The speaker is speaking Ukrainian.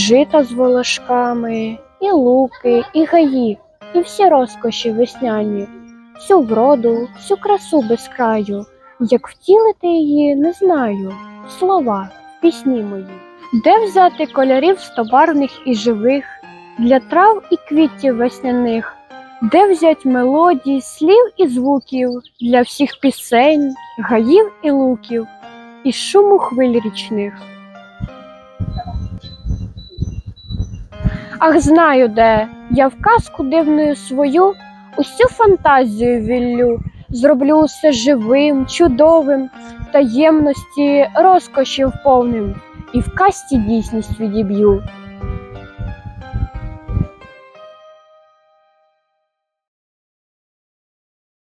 жита з волошками, і луки, і гаї, і всі розкоші весняні, всю вроду, всю красу без краю, як втілити її, не знаю. Слова в пісні мої. Де взяти кольорів стоварних і живих, для трав і квітів весняних, де взять мелодій, слів і звуків для всіх пісень, гаїв і луків, і шуму хвиль річних. Ах, знаю де, я в казку дивною свою усю фантазію віллю, зроблю усе живим, чудовим, таємності, розкошів повним, і в касті дійсність відіб'ю.